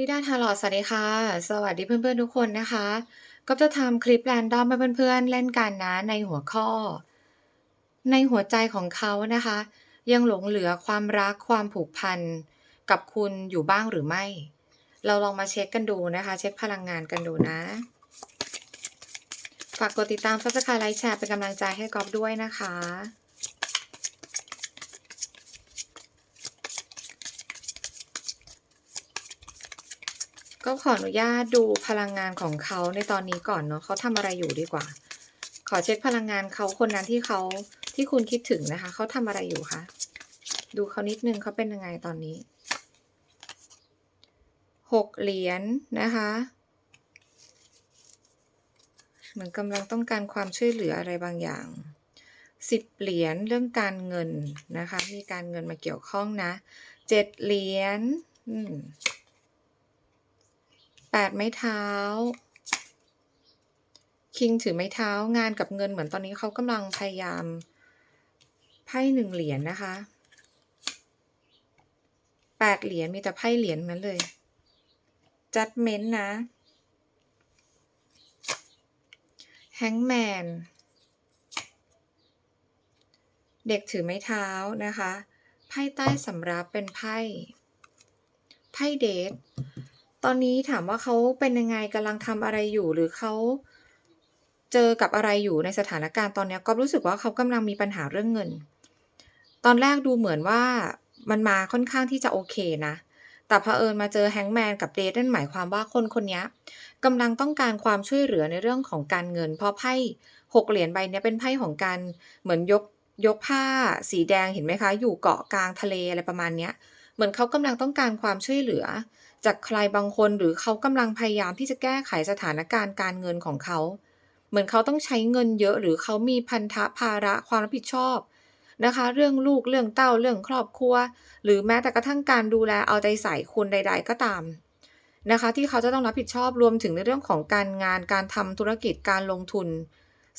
ดิดาทาลอดสวัสดีค่ะ สวัสดีเพื่อนๆทุกคนนะคะ ก็จะทำคลิปแรนดอมให้เพื่อนๆเล่นกันนะในหัวข้อ ในหัวใจของเขานะคะ ยังหลงเหลือความรักความผูกพันกับคุณอยู่บ้างหรือไม่ เราลองมาเช็คกันดูนะคะ เช็คพลังงานกันดูนะ ฝากกดติดตามซับสไครต์ไลค์แชร์เป็นกำลังใจให้กอฟด้วยนะคะ ก็ขออนุญาตดูพลังงานของเขาในตอนนี้ก่อนเนาะเขาทำอะไรอยู่ดีกว่า ขอเช็คพลังงานเขาคนนั้นที่เขาที่คุณคิดถึงนะคะ เขาทำอะไรอยู่คะดูเขานิดนึงเขาเป็นยังไงตอนนี้หกเหรียญนะคะเหมือนกำลังต้องการความช่วยเหลืออะไรบางอย่างสิบเหรียญเรื่องการเงินนะคะ มีการเงินมาเกี่ยวข้องนะเจ็ดเหรียญอืม แปดไม้เท้า คิงถือไม้เท้างานกับเงินเหมือนตอนนี้เขากำลังพยายามไพ่หนึ่งเหรียญนนะคะแปดเหรียญมีแต่ไพ่เหรียญนั้นเลยจัดเม้นนะแฮงแมนเด็กถือไม้เท้านะคะ ไพ่ใต้สำรับเป็นไพ่ ไพ่เดท ตอนนี้ถามว่าเขาเป็นยังไงกำลังทำอะไรอยู่ หรือเขาเจอกับอะไรอยู่ในสถานการณ์ตอนนี้ก็รู้สึกว่าเขากำลังมีปัญหาเรื่องเงิน ตอนแรกดูเหมือนว่ามันมาค่อนข้างที่จะโอเคนะ แต่เผอิญมาเจอแฮงแมนกับเดทนั่นหมายความว่าคนคนนี้กำลังต้องการความช่วยเหลือในเรื่องของการเงิน เพราะไพ่หกเหรียญใบนี้เป็นไพ่ของการเหมือนยกยกผ้าสีแดงเห็นไหมคะ อยู่เกาะกลางทะเลอะไรประมาณเนี้ยเหมือนเขากำลังต้องการความช่วยเหลือ จากใครบางคนหรือเขากำลังพยายามที่จะแก้ไขสถานการณ์การเงินของเขา เหมือนเขาต้องใช้เงินเยอะ หรือเขามีพันธะภาระความรับผิดชอบนะคะ เรื่องลูกเรื่องเต้าเรื่องครอบครัว หรือแม้แต่กระทั่งการดูแลเอาใจใส่คุณใด ๆ ก็ตามนะคะ ที่เขาจะต้องรับผิดชอบรวมถึงในเรื่องของการงานการทำธุรกิจการลงทุน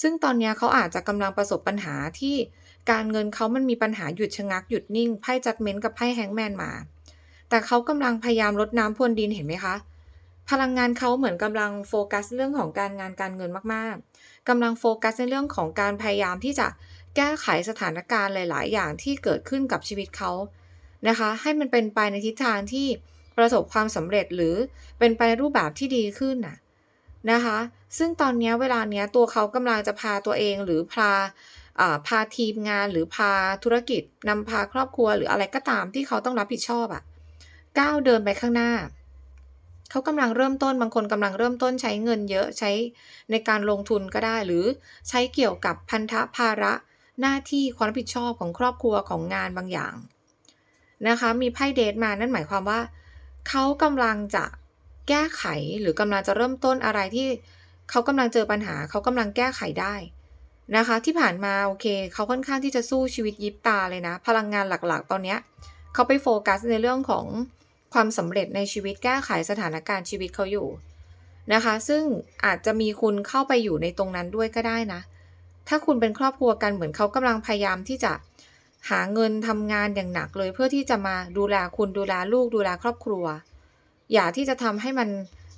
ซึ่งตอนนี้เขาอาจจะกำลังประสบปัญหาที่การเงินเขามันมีปัญหาหยุดชะงักหยุดนิ่งไพ่จัดเม้นกับไพ่แฮงแมนมา แต่เขากำลังพยายามลดน้ำพรวนดินเห็นไหมคะ พลังงานเขาเหมือนกำลังโฟกัสเรื่องของการงานการเงินมากๆกำลังโฟกัสในเรื่องของการพยายามที่จะแก้ไขสถานการณ์หลาย ๆ อย่างที่เกิดขึ้นกับชีวิตเขานะคะ ให้มันเป็นไปในทิศทางที่ประสบความสำเร็จหรือเป็นไปในรูปแบบที่ดีขึ้นน่ะนะคะ ซึ่งตอนนี้เวลาเนี้ยตัวเขากำลังจะพาตัวเองหรือพาพาทีมงานหรือพาธุรกิจนำพาครอบครัวหรืออะไรก็ตามที่เขาต้องรับผิดชอบอะ ก้าวเดินไปข้างหน้า เขากำลังเริ่มต้นบางคนกำลังเริ่มต้นใช้เงินเยอะใช้ในการลงทุนก็ได้ หรือใช้เกี่ยวกับพันธะภาระหน้าที่ความรับผิดชอบของครอบครัวของงานบางอย่างนะคะมีไพ่เดทมานั่นหมายความว่า เขากำลังจะแก้ไขหรือกำลังจะเริ่มต้นอะไรที่เขากำลังเจอปัญหา เขากำลังแก้ไขได้นะคะ ที่ผ่านมาโอเค เขาค่อนข้างที่จะสู้ชีวิตยิบตาเลยนะ พลังงานหลักๆ ตอนเนี้ยเขาไปโฟกัสในเรื่องของ ความสำเร็จในชีวิตแก้ไขสถานการณ์ชีวิตเขาอยู่นะคะ ซึ่งอาจจะมีคุณเข้าไปอยู่ในตรงนั้นด้วยก็ได้นะ ถ้าคุณเป็นครอบครัวกันเหมือนเขากำลังพยายามที่จะหาเงินทำงานอย่างหนักเลย เพื่อที่จะมาดูแลคุณดูแลลูกดูแลครอบครัว อย่าที่จะทำให้มัน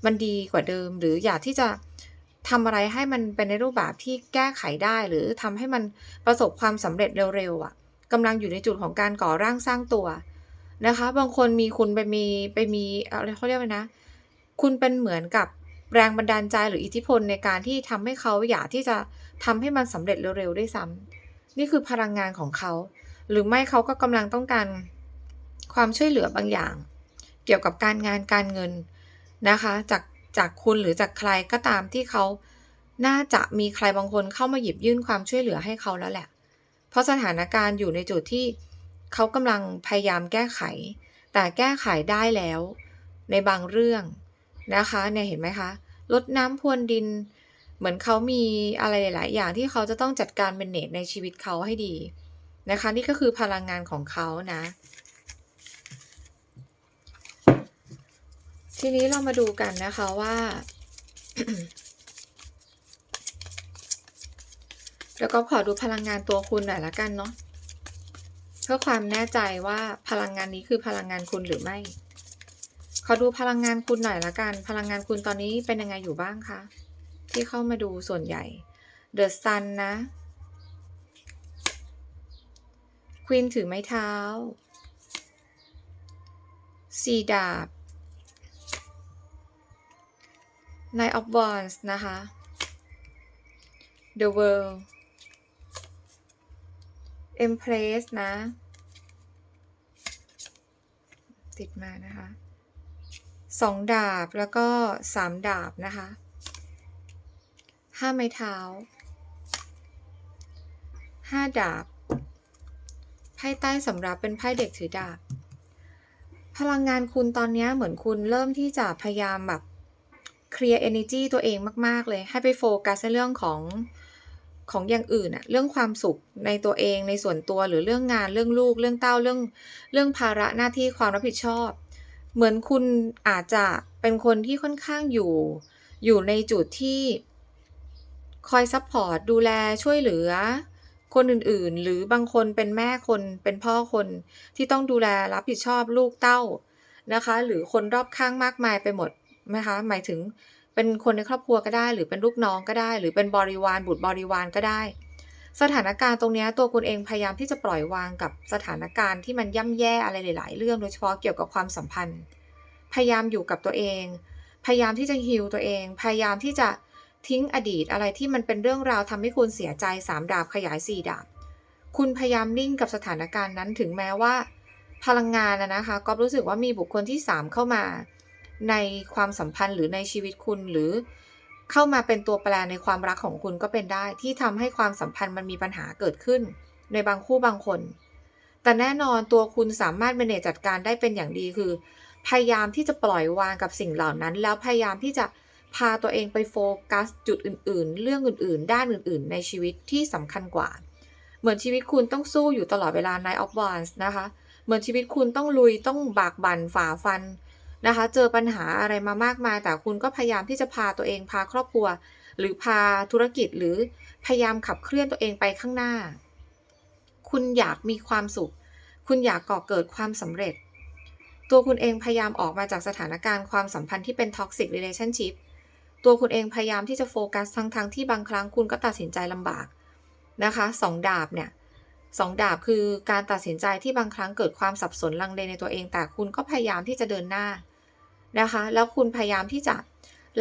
มันดีกว่าเดิม หรืออย่าที่จะทำอะไรให้มันเป็นในรูปแบบที่แก้ไขได้หรือทำให้มันประสบความสำเร็จเร็วๆอะ่ะกำลังอยู่ในจุดของการก่อร่างสร้างตัว นะคะ บางคนมีคุณไปมีไปมีอะไรเขาเรียกว่านะ คุณเป็นเหมือนกับแรงบันดาลใจหรืออิทธิพลในการที่ทำให้เขาอยากที่จะทำให้มันสำเร็จเร็วๆได้ซ้ำนี่คือพลังงานของเขา หรือไม่เขาก็กำลังต้องการความช่วยเหลือบางอย่าง เกี่ยวกับการงานการเงินนะคะ จากจากคุณหรือจากใครก็ตามที่เขาน่าจะมีใครบางคนเข้ามาหยิบยื่นความช่วยเหลือให้เขาแล้วแหละ เพราะสถานการณ์อยู่ในจุดที่ เขากำลังพยายามแก้ไข แต่แก้ไขได้แล้ว ในบางเรื่องนะคะเนี่ยเห็นไหมคะลดน้ำพรวนดิน เหมือนเขามีอะไรหลาย ๆ อย่างที่เขาจะต้องจัดการเป็นเนตในชีวิตเขาให้ดีนะคะ นี่ก็คือพลังงานของเขานะ ทีนี้เรามาดูกันนะคะว่าแล้วก็ขอดูพลังงานตัวคุณหน่อยละกันเนาะ เพื่อความแน่ใจว่าพลังงานนี้คือพลังงานคุณหรือไม่ ขอดูพลังงานคุณหน่อยละกัน พลังงานคุณตอนนี้เป็นยังไงอยู่บ้างคะ ที่เข้ามาดูส่วนใหญ่ The Sun นะควีนถือไม้เท้าสีดาบ Nine of Wands นะคะ The World Empress นะ ติดมานะคะสองดาบแล้วก็สามดาบนะคะห้าไม้เท้าห้าดาบไพ่ใต้สำรับเป็นไพ่เด็กถือดาบ พลังงานคุณตอนนี้เหมือนคุณเริ่มที่จะพยายามแบบเคลียร์ energy ตัวเองมาก ๆ เลย ให้ไปโฟกัสในเรื่องของ ของอย่างอื่นอะเรื่องความสุขในตัวเองในส่วนตัวหรือเรื่องงานเรื่องลูก เรื่องเต้าเรื่องเรื่องภาระหน้าที่ความรับผิดชอบ เหมือนคุณอาจจะเป็นคนที่ค่อนข้างอยู่ อยู่ในจุดที่คอยซัพพอร์ตดูแลช่วยเหลือ คนอื่นๆ หรือบางคนเป็นแม่คนเป็นพ่อคนที่ต้องดูแลรับผิดชอบลูกเต้านะคะ หรือคนรอบข้างมากมายไปหมดนะคะ หมายถึง เป็นคนในครอบครัวก็ได้ หรือเป็นลูกน้องก็ได้ หรือเป็นบริวารบุตรบริวารก็ได้ สถานการณ์ตรงนี้ตัวคุณเองพยายามที่จะปล่อยวางกับสถานการณ์ที่มันย่ำแย่อะไรหลาย ๆ เรื่องโดยเฉพาะเกี่ยวกับความสัมพันธ์ พยายามอยู่กับตัวเอง พยายามที่จะฮิลตัวเอง พยายามที่จะทิ้งอดีตอะไรที่มันเป็นเรื่องราวทำให้คุณเสียใจสามดาบขยายสี่ดาบ คุณพยายามนิ่งกับสถานการณ์นั้นถึงแม้ว่า พลังงานนะนะคะก็รู้สึกว่ามีบุคคลที่สามเข้ามา ในความสัมพันธ์หรือในชีวิตคุณหรือเข้ามาเป็นตัวแปรในความรักของคุณก็เป็นได้ ที่ทำให้ความสัมพันธ์มันมีปัญหาเกิดขึ้น ในบางคู่บางคน แต่แน่นอนตัวคุณสามารถเมเนจจัดการได้เป็นอย่างดีคือ พยายามที่จะปล่อยวางกับสิ่งเหล่านั้น แล้วพยายามที่จะพาตัวเองไปโฟกัสจุดอื่น ๆ เรื่องอื่น ๆ ด้านอื่น ๆ ในชีวิตที่สำคัญกว่า เหมือนชีวิตคุณต้องสู้อยู่ตลอดเวลา Night of Wands นะคะ เหมือนชีวิตคุณต้องลุยต้องบากบั่นฝ่าฟัน นะคะ เจอปัญหาอะไรมามากมาย แต่คุณก็พยายามที่จะพาตัวเองพาครอบครัว หรือพาธุรกิจหรือพยายามขับเคลื่อนตัวเองไปข้างหน้า คุณอยากมีความสุข คุณอยากก่อเกิดความสำเร็จ ตัวคุณเองพยายามออกมาจากสถานการณ์ความสัมพันธ์ที่เป็น toxic relationship ตัวคุณเองพยายามที่จะโฟกัสทั้งๆทที่บางครั้งคุณก็ตัดสินใจลำบากนะคะสองดาบเนี่ยสองดาบคือการตัดสินใจที่บางครั้งเกิดความสับสนลังเลในตัวเอง แต่คุณก็พยายามที่จะเดินหน้า นะคะ แล้วคุณพยายามที่จะ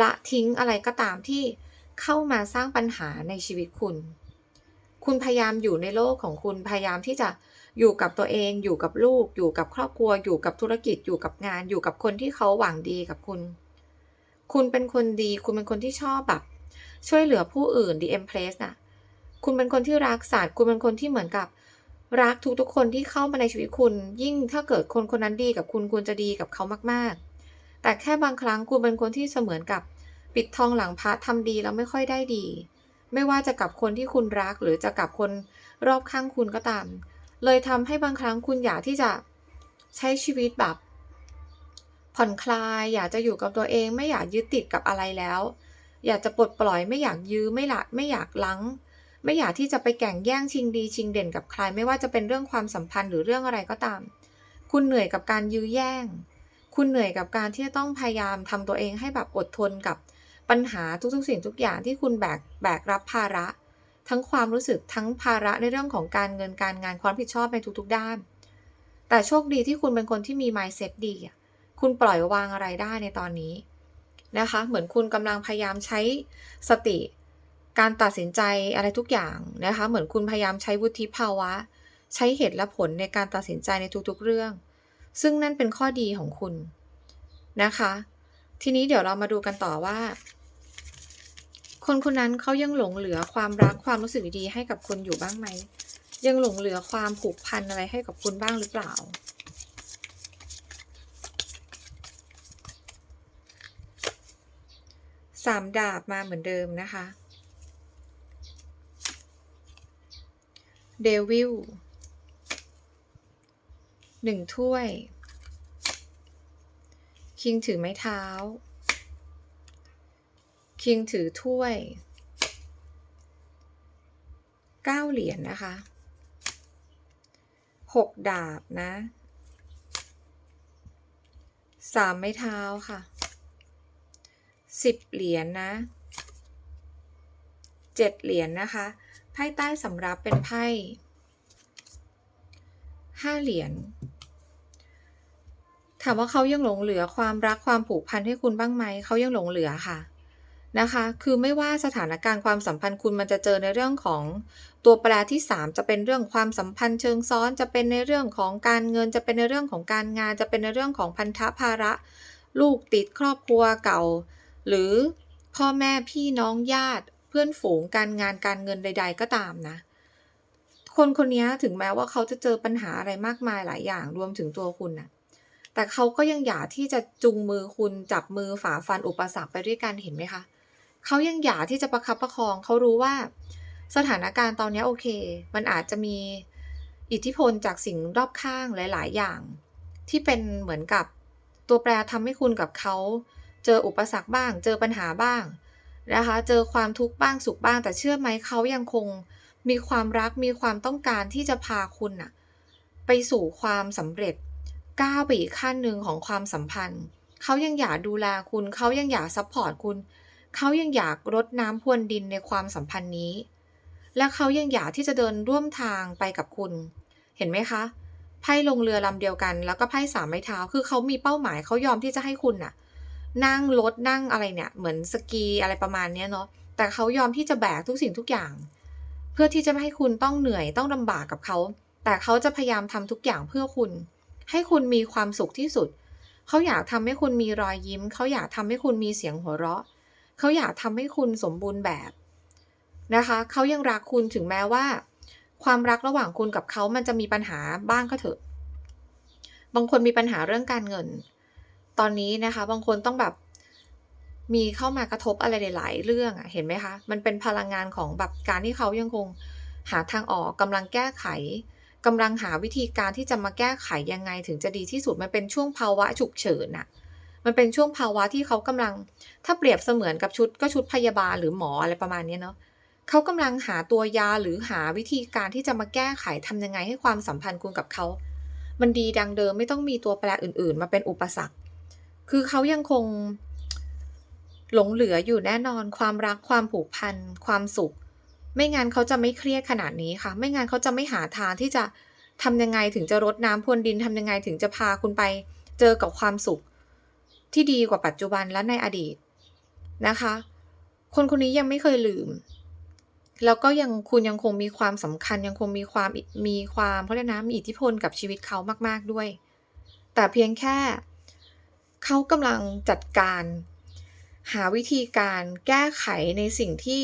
ละทิ้งอะไรก็ตามที่เข้ามาสร้างปัญหาในชีวิตคุณ คุณพยายามอยู่ในโลกของคุณพยายามที่จะอยู่กับตัวเองอยู่กับลูก อยู่กับครอบครัว อยู่กับธุรกิจอยู่กับงานอยู่กับคนที่เขาหวังดีกับคุณ คุณเป็นคนดี คุณเป็นคนที่ชอบแบบ ช่วยเหลือผู้อื่น The Empress น่ะคุณเป็นคนที่รักสัตว์คุณเป็นคนที่เหมือนกับ รักทุกๆคนที่เข้ามาในชีวิตคุณ ยิ่งถ้าเกิดคนคนนั้นดีกับคุณคุณจะดีกับเขามากๆ แต่แค่บางครั้งคุณเป็นคนที่เสมือนกับปิดทองหลังพระทำดีแล้วไม่ค่อยได้ดี ไม่ว่าจะกับคนที่คุณรักหรือจะกับคนรอบข้างคุณก็ตาม เลยทำให้บางครั้งคุณอยากที่จะใช้ชีวิตแบบ ผ่อนคลาย อยากจะอยู่กับตัวเอง ไม่อยากยึดติดกับอะไรแล้ว อยากจะปลดปล่อยไม่อยากยื้อไม่ละไม่อยากลังไม่อยากที่จะไปแข่งแย่งชิงดีชิงเด่นกับใคร ไม่ว่าจะเป็นเรื่องความสัมพันธ์หรือเรื่องอะไรก็ตาม คุณเหนื่อยกับการยื้อแย่ง คุณเหนื่อยกับการที่จะต้องพยายามทำตัวเองให้แบบอดทนกับปัญหาทุกๆ สิ่งทุกอย่างที่คุณแบกแบกรับภาระ ทั้งความรู้สึกทั้งภาระในเรื่องของการเงินการงานความผิดชอบในทุกๆด้าน แต่โชคดีที่คุณเป็นคนที่มี mindset ดีอะคุณปล่อยวางอะไรได้ในตอนนี้นะคะ เหมือนคุณกำลังพยายามใช้สติ การตัดสินใจอะไรทุกอย่างนะคะ เหมือนคุณพยายามใช้วุฒิภาวะ ใช้เหตุและผลในการตัดสินใจในทุกๆเรื่อง ซึ่งนั่นเป็นข้อดีของคุณนะคะ ทีนี้เดี๋ยวเรามาดูกันต่อว่า คนคนนั้นเขายังหลงเหลือความรักความรู้สึกดีๆให้กับคุณอยู่บ้างไหม ยังหลงเหลือความผูกพันอะไรให้กับคุณบ้างหรือเปล่าสามดาบมาเหมือนเดิมนะคะเดวิล หนึ่งถ้วย คิงถือไม้เท้า คิงถือถ้วยเก้าเหรียญนนะคะหกดาบนะสามไม้เท้าค่ะสิบเหรียญนะเจ็ดเหรียญนะคะ ไพ่ใต้สำรับเป็นไพ่ห้าเหรียญ ถามว่าเขายังหลงเหลือความรักความผูกพันให้คุณบ้างไหม เขายังหลงเหลือค่ะนะคะ คือไม่ว่าสถานการณ์ความสัมพันธ์คุณมันจะเจอในเรื่องของตัวแปรที่ 3 จะเป็นเรื่องความสัมพันธ์เชิงซ้อน จะเป็นในเรื่องของการเงิน จะเป็นในเรื่องของการงาน จะเป็นในเรื่องของพันธะภาระ ลูกติดครอบครัวเก่า หรือพ่อแม่พี่น้องญาติ เพื่อนฝูงการงานการเงินใด ๆ ก็ตามนะ คนคนนี้ถึงแม้ว่าเขาจะเจอปัญหาอะไรมากมายหลายอย่างรวมถึงตัวคุณน่ะ แต่เขาก็ยังอยากที่จะจุงมือคุณจับมือฝ่าฟันอุปสรรคไปด้วยกันเห็นไหมคะเขายังอยากที่จะประคับประคองเขารู้ว่า สถานการณ์ตอนนี้โอเค มันอาจจะมีอิทธิพลจากสิ่งรอบข้างหลาย ๆ อย่าง ที่เป็นเหมือนกับตัวแปรทำให้คุณกับเขาเจออุปสรรคบ้าง เจอปัญหาบ้างนะคะ เจอความทุกข์บ้างสุขบ้าง แต่เชื่อไหมเขายังคงมีความรักมีความต้องการที่จะพาคุณอะไปสู่ความสำเร็จ ก้าวไปอีกขั้นหนึ่งของความสัมพันธ์ เขายังอยากดูแลคุณ เขายังอยากซัพพอร์ตคุณ เขายังอยากรดน้ำพรวนดินในความสัมพันธ์นี้ และเขายังอยากที่จะเดินร่วมทางไปกับคุณ เห็นไหมคะ ไพ่ลงเรือลำเดียวกัน แล้วก็ไพ่สามไม้เท้า คือเขามีเป้าหมาย เขายอมที่จะให้คุณน่ะ นั่งรถนั่งอะไรเนี่ย เหมือนสกีอะไรประมาณนี้เนาะ แต่เขายอมที่จะแบกทุกสิ่งทุกอย่าง เพื่อที่จะไม่ให้คุณต้องเหนื่อยต้องลำบากกับเขา แต่เขาจะพยายามทำทุกอย่างเพื่อคุณ ให้คุณมีความสุขที่สุด เขาอยากทำให้คุณมีรอยยิ้ม เขาอยากทำให้คุณมีเสียงหัวเราะ เขาอยากทำให้คุณสมบูรณ์แบบนะคะ เขายังรักคุณถึงแม้ว่า ความรักระหว่างคุณกับเขามันจะมีปัญหาบ้างก็เถอะ บางคนมีปัญหาเรื่องการเงิน ตอนนี้นะคะ บางคนต้องแบบมีเข้ามากระทบอะไรหลาย ๆ เรื่องอะเห็นไหมคะ มันเป็นพลังงานของแบบการที่เขายังคงหาทางออกกำลังแก้ไข กำลังหาวิธีการที่จะมาแก้ไขยังไงถึงจะดีที่สุดมันเป็นช่วงภาวะฉุกเฉินอะมันเป็นช่วงภาวะที่เขากำลัง ถ้าเปรียบเสมือนกับชุดก็ชุดพยาบาลหรือหมออะไรประมาณนี้เนาะเขากำลังหาตัวยาหรือหาวิธีการที่จะมาแก้ไขทำยังไงให้ความสัมพันธ์คุณกับเขา มันดีดังเดิมไม่ต้องมีตัวแปรอื่น ๆ มาเป็นอุปสรรค คือเขายังคง หลงเหลืออยู่แน่นอนความรักความผูกพัน ความสุข ไม่งั้นเขาจะไม่เครียดขนาดนี้ค่ะ ไม่งั้นเขาจะไม่หาทางที่จะทำยังไงถึงจะรดน้ำพรวนดินทำยังไงถึงจะพาคุณไปเจอกับความสุข ที่ดีกว่าปัจจุบันและในอดีตนะคะ คนคนนี้ยังไม่เคยลืม แล้วก็ยังคุณยังคงมีความสำคัญ ยังคงมีความมีความเพราะนะมีอิทธิพลกับชีวิตเขามาก ๆด้วย แต่เพียงแค่เขากำลังจัดการ หาวิธีการแก้ไขในสิ่งที่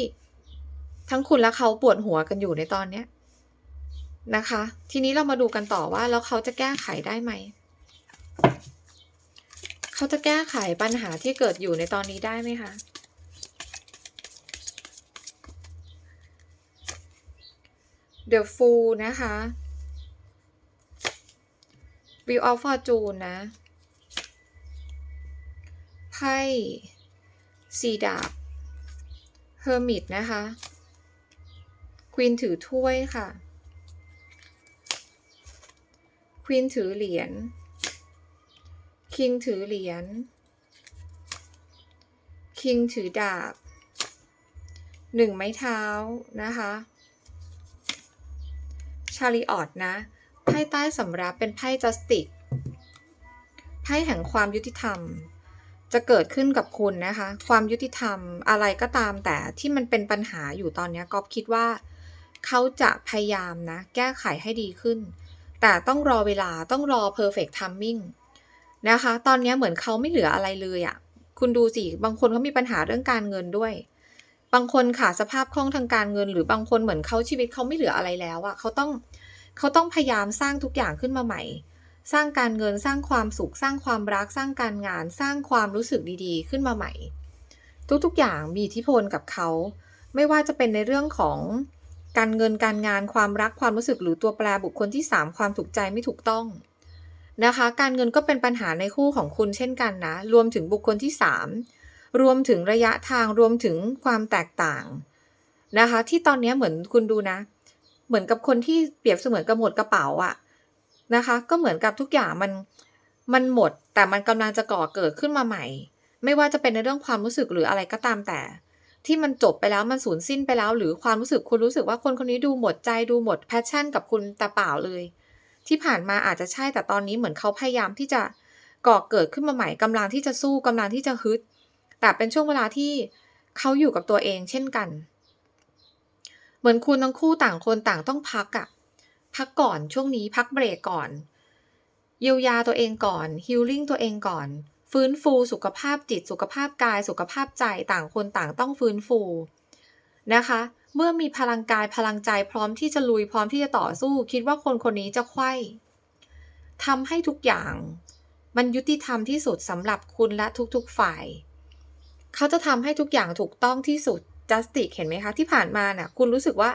ทั้งคุณและเขาปวดหัวกันอยู่ในตอนเนี้ยนะคะ ทีนี้เรามาดูกันต่อว่าแล้วเขาจะแก้ไขได้ไหม เขาจะแก้ไขปัญหาที่เกิดอยู่ในตอนนี้ได้ไหมคะ The Fool นะคะ Wheel of Fortune นะ ไพ่สีดาบ Hermit นะคะ ควีนถือถ้วยค่ะควีนถือเหรียญคิงถือเหรียญคิงถือดาบหนึ่งไม้เท้านะคะชาริออตนะไพ่ใต้สำรับเป็นไพ่จัสติกไพ่แห่งความยุติธรรม จะเกิดขึ้นกับคุณนะคะ ความยุติธรรมอะไรก็ตามแต่ที่มันเป็นปัญหาอยู่ตอนนี้ก๊อฟคิดว่า เขาจะพยายามนะ แก้ไขให้ดีขึ้น แต่ต้องรอเวลาต้องรอ perfect timing นะคะ ตอนนี้เหมือนเขาไม่เหลืออะไรเลยอะ่ะ คุณดูสิ บางคนเขามีปัญหาเรื่องการเงินด้วย บางคนขาดสภาพคล่องทางการเงิน หรือบางคนเหมือนเขาชีวิตเขาไม่เหลืออะไรแล้วอะเขาต้องเขาต้องพยายามสร้างทุกอย่างขึ้นมาใหม่ สร้างการเงินสร้างความสุข สร้างความรัก สร้างการงาน สร้างความรู้สึกดีๆ ขึ้นมาใหม่ ทุกๆอย่างมีอิทธิพลกับเขา ไม่ว่าจะเป็นในเรื่องของ การเงินการงานความรักความรู้สึกหรือตัวแปรบุคคลที่ 3 ความถูกใจไม่ถูกต้องนะคะ การเงินก็เป็นปัญหาในคู่ของคุณเช่นกันนะ รวมถึงบุคคลที่ 3 รวมถึงระยะทางรวมถึงความแตกต่างนะคะ ที่ตอนนี้เหมือนคุณดูนะ เหมือนกับคนที่เปรียบเสมือนกับหมดกระเป๋าอะนะคะ ก็เหมือนกับทุกอย่างมันมันหมด แต่มันกำลังจะก่อเกิดขึ้นมาใหม่ ไม่ว่าจะเป็นในเรื่องความรู้สึกหรืออะไรก็ตามแต่ ที่มันจบไปแล้วมันสูญสิ้นไปแล้ว หรือความรู้สึกคุณรู้สึกว่าคนคนนี้ดูหมดใจดูหมดแพชชั่นกับคุณแต่เปล่าเลย ที่ผ่านมาอาจจะใช่แต่ตอนนี้เหมือนเขาพยายามที่จะก่อเกิดขึ้นมาใหม่กำลังที่จะสู้กำลังที่จะฮึด แต่เป็นช่วงเวลาที่เขาอยู่กับตัวเองเช่นกัน เหมือนคุณทั้งคู่ต่างคนต่างต้องพักอะพักก่อนช่วงนี้พักเบรกก่อนเยียวยาตัวเองก่อนฮิลลิ่งตัวเองก่อน ฟื้นฟูสุขภาพจิต สุขภาพกาย สุขภาพใจต่างคนต่างต้องฟื้นฟูนะคะ เมื่อมีพลังกายพลังใจพร้อมที่จะลุยพร้อมที่จะต่อสู้ คิดว่าคนคนนี้จะไขว้ทำให้ทุกอย่าง มันยุติธรรมที่สุดสำหรับคุณและทุกๆฝ่าย เขาจะทำให้ทุกอย่างถูกต้องที่สุด justice เห็นไหมคะ ที่ผ่านมาน่ะคุณรู้สึกว่า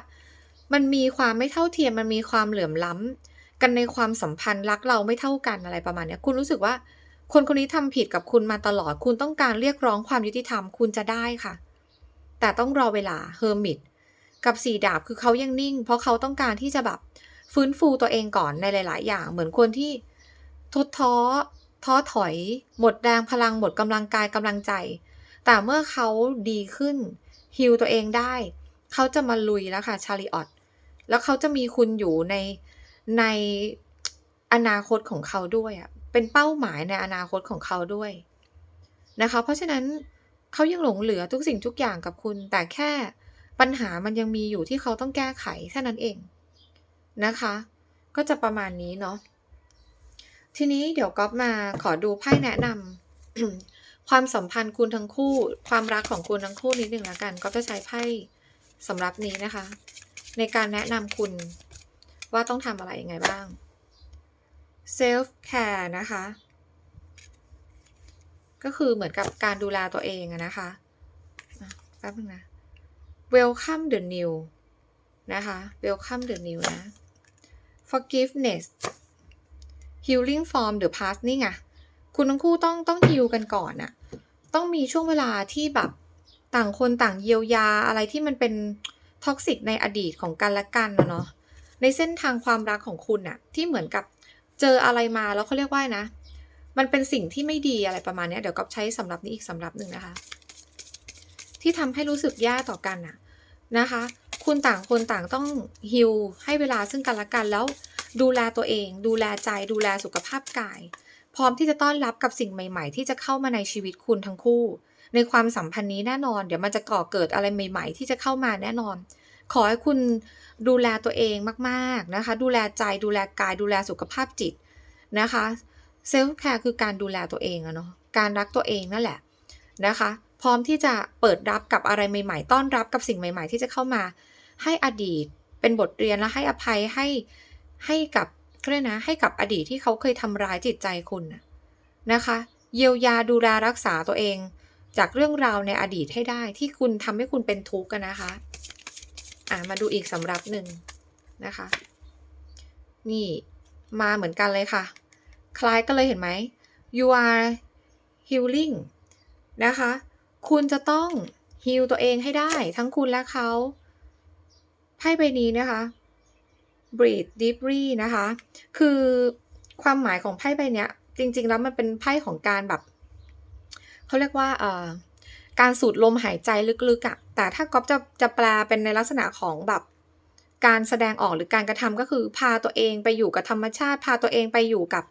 มันมีความไม่เท่าเทียมมันมีความเหลื่อมล้ำกันในความสัมพันธ์รักเราไม่เท่ากันอะไรประมาณนี้คุณรู้สึกว่า คนคนนี้ทำผิดกับคุณมาตลอด คุณต้องการเรียกร้องความยุติธรรมคุณจะได้ค่ะ แต่ต้องรอเวลาเฮอร์มิตกับสี่ดาบคือเขายังนิ่ง เพราะเขาต้องการที่จะแบบฟื้นฟูตัวเองก่อนในหลาย ๆ อย่าง เหมือนคนที่ท้อท้อท้อถอย หมดแรงพลังหมดกำลังกายกำลังใจ แต่เมื่อเขาดีขึ้นฮิลตัวเองได้ เขาจะมาลุยแล้วค่ะชาริออตแล้วเขาจะมีคุณอยู่ในในอนาคตของเขาด้วยอะ เป็นเป้าหมายในอนาคตของเขาด้วยนะคะ เพราะฉะนั้นเขายังหลงเหลือทุกสิ่งทุกอย่างกับคุณ แต่แค่ปัญหามันยังมีอยู่ที่เขาต้องแก้ไขแค่นั้นเองนะคะ ก็จะประมาณนี้เนาะทีนี้เดี๋ยวก๊อฟมาขอดูไพ่แนะนำความสัมพันธ์คุณทั้งคู่ ความรักของคุณทั้งคู่นิดหนึ่งละกันก็จะใช้ไพ่สำหรับนี้นะคะ ในการแนะนำคุณว่าต้องทำอะไรยังไงบ้าง self care นะคะ ก็คือเหมือนกับการดูแลตัวเองอะนะคะอะแป๊บนึงนะ welcome the new นะคะ welcome the new นะ forgiveness healing from the past นี่ไง คุณทั้งคู่ต้องต้องฮิวกันก่อนอะต้องมีช่วงเวลาที่แบบต่างคนต่างเยียวยาอะไรที่มันเป็นท็อกซิกในอดีตของกันและกันนะเนาะในเส้นทางความรักของคุณอะที่เหมือนกับ เจออะไรมาแล้วเขาเรียกว่านะ มันเป็นสิ่งที่ไม่ดีอะไรประมาณนี้เดี๋ยวก็ใช้สำหรับนี้อีกสำหรับหนึ่งนะคะ ที่ทำให้รู้สึกแย่ต่อกันอะนะคะ คุณต่างคนต่างต้องฮิลให้เวลาซึ่งกันและกันแล้วดูแลตัวเอง ดูแลใจดูแลสุขภาพกาย พร้อมที่จะต้อนรับกับสิ่งใหม่ๆ ที่จะเข้ามาในชีวิตคุณทั้งคู่ ในความสัมพันธ์นี้แน่นอน เดี๋ยวมันจะก่อเกิดอะไรใหม่ ๆ ที่จะเข้ามาแน่นอน ขอให้คุณดูแลตัวเองมากๆนะคะ ดูแลใจดูแลกายดูแลสุขภาพจิตนะคะเซลฟ์แคร์คือการดูแลตัวเองอะเนาะการรักตัวเองนั่นแหละนะคะ พร้อมที่จะเปิดรับกับอะไรใหม่ ๆ ต้อนรับกับสิ่งใหม่ ๆ ที่จะเข้ามา ให้อดีตเป็นบทเรียนและให้อภัยให้ให้กับก็เลยกนะให้กับอดีตที่เขาเคยทำร้ายจิตใจคุณนะคะ เยียวยาดูแลรักษาตัวเอง จากเรื่องราวในอดีตให้ได้ที่คุณทำให้คุณเป็นทุกข์กันนะคะ อ่ามาดูอีกสำหรับหนึ่งนะคะ นี่มาเหมือนกันเลยค่ะ คล้ายกันเลยเห็นไหม you are healing นะคะ คุณจะต้อง heal ตัวเองให้ได้ทั้งคุณและเขาไพ่ใบนี้นะคะ breathe deeply นะคะ คือความหมายของไพ่ใบเนี้ย จริง ๆ แล้วมันเป็นไพ่ของการแบบ เขาเรียกว่าเอ่อ การสูดลมหายใจลึกๆอะแต่ถ้าก๊อฟจะจะแปลเป็นในลักษณะของแบบการแสดงออกหรือการกระทำก็คือพาตัวเองไปอยู่กับธรรมชาติ พาตัวเองไปอยู่กับ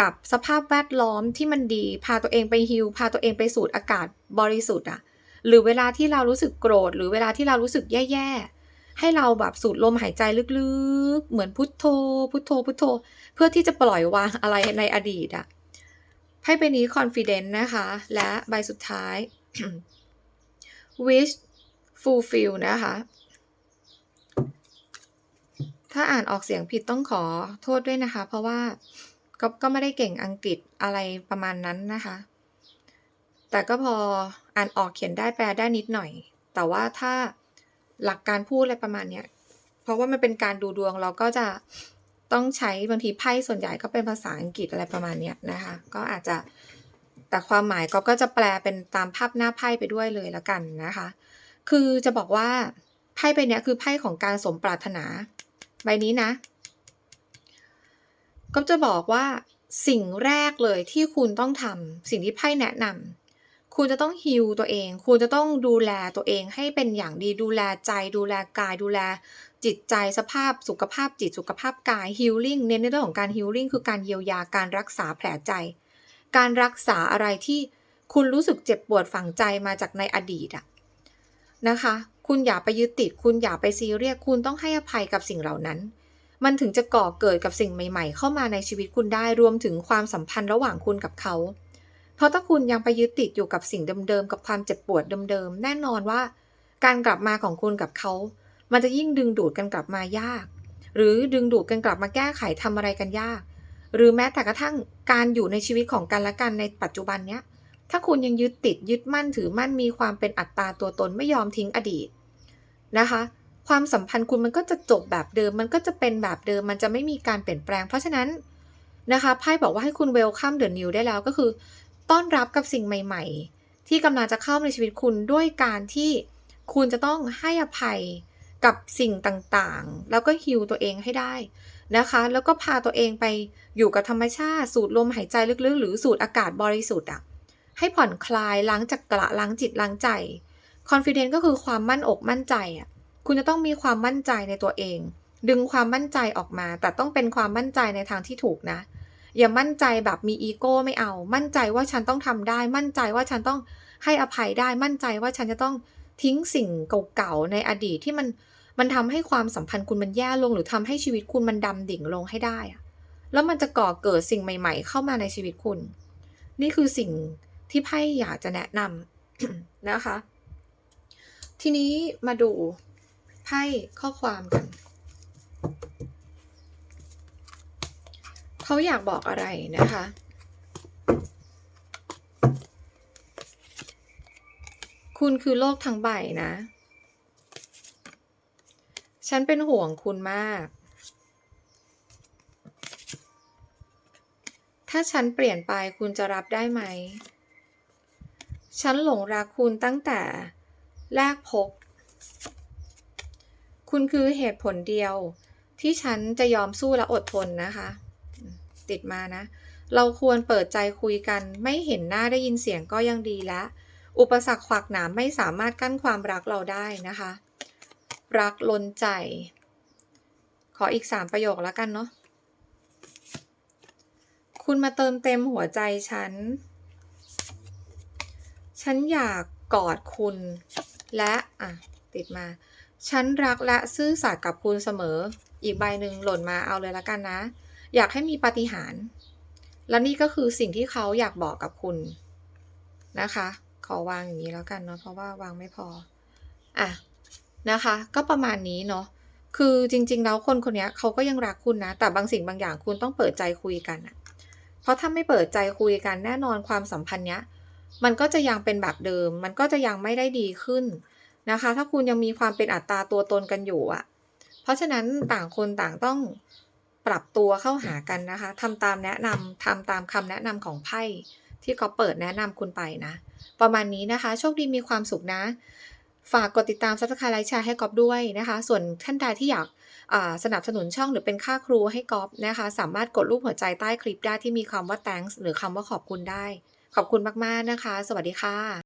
กับสภาพแวดล้อมที่มันดี พาตัวเองไปฮิลพาตัวเองไปสูดอากาศบริสุทธิ์อะหรือเวลาที่เรารู้สึกโกรธ หรือเวลาที่เรารู้สึกแย่ๆ ให้เราแบบสูดลมหายใจลึกๆ เหมือนพุทโธ พุทโธ พุทโธ เพื่อที่จะปล่อยวางอะไรในอดีตอะไพ่ใบนี้ confident นะคะ และใบสุดท้าย wish fulfill นะคะ ถ้าอ่านออกเสียงผิดต้องขอโทษด้วยนะคะ เพราะว่าก็ก็ไม่ได้เก่งอังกฤษอะไรประมาณนั้นนะคะ แต่ก็พออ่านออกเขียนได้แปลได้นิดหน่อย แต่ว่าถ้าหลักการพูดอะไรประมาณเนี้ย เพราะว่ามันเป็นการดูดวงเราก็จะต้องใช้บางทีไพ่ส่วนใหญ่ก็เป็นภาษาอังกฤษอะไรประมาณเนี้ยนะคะ ก็อาจจะ แต่ความหมายก็ก็จะแปลเป็นตามภาพหน้าไพ่ไปด้วยเลยแล้วกันนะคะ คือจะบอกว่าไพ่ใบนี้คือไพ่ของการสมปรารถนา ใบนี้นะ ก็จะบอกว่าสิ่งแรกเลยที่คุณต้องทำสิ่งที่ไพ่แนะนำคุณจะต้องฮิลตัวเอง คุณจะต้องดูแลตัวเองให้เป็นอย่างดีดูแลใจดูแลกายดูแลจิตใจสภาพสุขภาพจิตสุขภาพกายฮิลลิ่งเน้นในเรื่องของการฮิลลิ่งคือการเยียวยาการรักษาแผลใจ การรักษาอะไรที่คุณรู้สึกเจ็บปวดฝังใจมาจากในอดีตอะนะคะ คุณอย่าไปยึดติด คุณอย่าไปซีเรียสคุณต้องให้อภัยกับสิ่งเหล่านั้น มันถึงจะก่อเกิดกับสิ่งใหม่ๆ เข้ามาในชีวิตคุณได้รวมถึงความสัมพันธ์ระหว่างคุณกับเขา เพราะถ้าคุณยังไปยึดติดอยู่กับสิ่งเดิมๆกับความเจ็บปวดเดิมๆแน่นอนว่า การกลับมาของคุณกับเขา มันจะยิ่งดึงดูดกันกลับมายาก หรือดึงดูดกันกลับมาแก้ไขทำอะไรกันยาก หรือแม้แต่กระทั่ง การอยู่ในชีวิตของกันและกันในปัจจุบันเนี้ย ถ้าคุณยังยึดติดยึดมั่นถือมั่นมีความเป็นอัตตาตัวตนไม่ยอมทิ้งอดีตนะคะ ความสัมพันธ์คุณมันก็จะจบแบบเดิม มันก็จะเป็นแบบเดิม มันจะไม่มีการเปลี่ยนแปลง เพราะฉะนั้นนะคะไพ่บอกว่าให้คุณเวลคัมเดอะนิวได้แล้วก็คือ ต้อนรับกับสิ่งใหม่ ๆ ที่กำลังจะเข้าในชีวิตคุณด้วยการที่คุณจะต้องให้อภัยกับสิ่งต่างๆ แล้วก็ฮิวตัวเองให้ได้ นะคะ แล้วก็พาตัวเองไปอยู่กับธรรมชาติ สูดลมหายใจลึกๆ หรือสูดอากาศบริสุทธิ์อะให้ผ่อนคลายล้างจักระล้างจิตล้างใจ confidence ก็คือความมั่นอกมั่นใจอะคุณจะต้องมีความมั่นใจในตัวเอง ดึงความมั่นใจออกมา แต่ต้องเป็นความมั่นใจในทางที่ถูกนะ อย่ามั่นใจแบบมีอีโก้ไม่เอา มั่นใจว่าฉันต้องทำได้ มั่นใจว่าฉันต้องให้อภัยได้ มั่นใจว่าฉันจะต้องทิ้งสิ่งเก่าๆในอดีตที่มัน มันทำให้ความสัมพันธ์คุณมันแย่ลง หรือทำให้ชีวิตคุณมันดำดิ่งลงให้ได้อะแล้วมันจะก่อเกิดสิ่งใหม่ ๆ เข้ามาในชีวิตคุณ นี่คือสิ่งที่ไพ่อยากจะแนะนำนะคะ ทีนี้มาดูไพ่ข้อความกัน เขาอยากบอกอะไรนะคะคุณคือโลกทั้งใบนะ ฉันเป็นห่วงคุณมาก ถ้าฉันเปลี่ยนไปคุณจะรับได้ไหม ฉันหลงรักคุณตั้งแต่แรกพบ คุณคือเหตุผลเดียวที่ฉันจะยอมสู้และอดทนนะคะ ติดมานะ เราควรเปิดใจคุยกัน ไม่เห็นหน้าได้ยินเสียงก็ยังดีแล้วอุปสรรคขวากหนามไม่สามารถกั้นความรักเราได้นะคะ รักล้นใจ ขออีกสามประโยคแล้วกันเนาะคุณมาเติมเต็มหัวใจฉัน ฉันอยากกอดคุณ และอะติดมา ฉันรักและซื่อสัตย์กับคุณเสมอ อีกใบหนึ่งหล่นมาเอาเลยละกันนะ อยากให้มีปาฏิหาริย์และนี่ก็คือสิ่งที่เขาอยากบอกกับคุณนะคะ ขอวางอย่างนี้แล้วกันเนาะเพราะว่าวางไม่พอ อะ นะคะ ก็ประมาณนี้เนาะคือจริง ๆ แล้วคนคนนี้เขาก็ยังรักคุณนะ แต่บางสิ่งบางอย่างคุณต้องเปิดใจคุยกันอะเพราะถ้าไม่เปิดใจคุยกันแน่นอนความสัมพันธ์เนี้ยมันก็จะยังเป็นแบบเดิม มันก็จะยังไม่ได้ดีขึ้นนะคะ ถ้าคุณยังมีความเป็นอัตราตัวตนกันอยู่อะเพราะฉะนั้นต่างคนต่างต้องปรับตัวเข้าหากันนะคะทำตามแนะนำทำตามคำแนะนำของไพ่ที่เขาเปิดแนะนำคุณไปนะ ประมาณนี้นะคะ โชคดีมีความสุขนะ ฝากกดติดตามซับสไครต์ไลค์แชร์ให้กอฟด้วยนะคะ ส่วนท่านใดที่อยากสนับสนุนช่องหรือเป็นค่าครูให้กอฟนะคะ สามารถกดรูปหัวใจใต้คลิปได้ที่มีคำว่า thanks หรือคำว่าขอบคุณได้ ขอบคุณมาก ๆ นะคะ สวัสดีค่ะ